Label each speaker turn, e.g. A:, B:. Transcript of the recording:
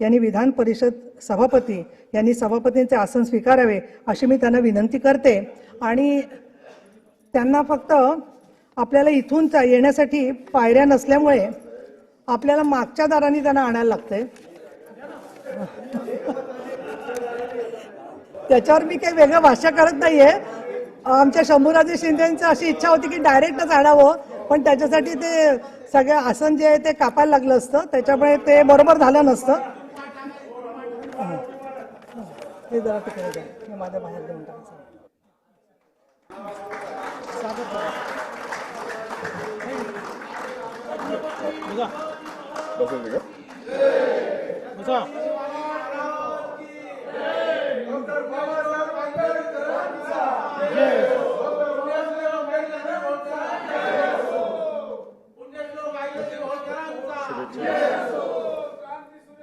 A: यांनी विधान परिषद सभापती यांनी सभापतींचे आसन स्वीकारावे अशी मी त्यांना विनंती करते. आणि त्यांना फक्त आपल्याला इथून येण्यासाठी पायऱ्या नसल्यामुळे आपल्याला मागच्या दाराने त्यांना आणायला लागते त्याच्यावर मी काही वेगळं भाष्य करत नाहीये. आमच्या शंभूराजे शिंदेची अशी इच्छा होती की डायरेक्टच आणावं पण त्याच्यासाठी ते सगळं आसन जे आहे ते कापायला लागलं असतं. त्याच्यामुळे ते बरोबर झालं नसतं. 애들한테 그래야 돼. 그냥
B: 맞아 봐야 된다. 무사. 무사 내가? 무사. 예수.